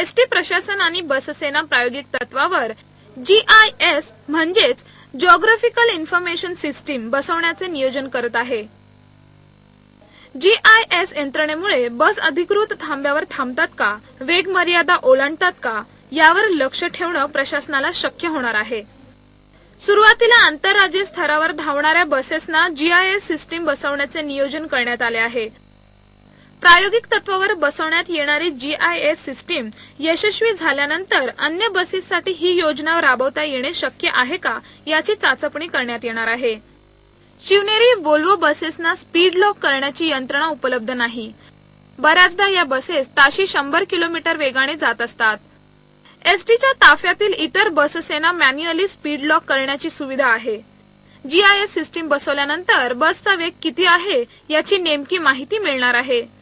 S T प्रशासन आणि बससेना प्रायोगिक तत्वावर जी आय एस म्हणजेच जॉग्राफिकल इन्फॉर्मेशन सिस्टीम बसवण्याचे नियोजन करत आहे. जी आय एस यंत्रणेमुळे बस अधिकृत थांब्यावर थांबतात का? वेग मर्यादा ओलांडतात का? यावर लक्ष ठेवणं प्रशासनाला शक्य होणार आहे. सुरुवातीला आंतरराज्य स्तरावर धावणाऱ्या बसेसना जी आय एस सिस्टीम बसवण्याचे नियोजन करण्यात आले आहे. प्रायोगिक तत्वावर बसवण्यात येणारी जीआयएस सिस्टीम यशस्वी झाल्यानंतर अन्य बसेससाठी ही योजना राबवता येणे शक्य आहे का याची चाचपणी करण्यात येणार आहे. शिवनेरी वोल्वो बसेसना स्पीड लॉक करण्याची यंत्रणा उपलब्ध नाही. बऱ्याचदा या बसेस ताशी शंभर किलोमीटर वेगाने जात असतात. एसटीच्या ताफ्यातील इतर बससेना मॅन्युअली स्पीड लॉक करण्याची सुविधा आहे. जीआयएस सिस्टीम बसवल्यानंतर बसचा वेग किती आहे याची नेमकी माहिती मिळणार आहे.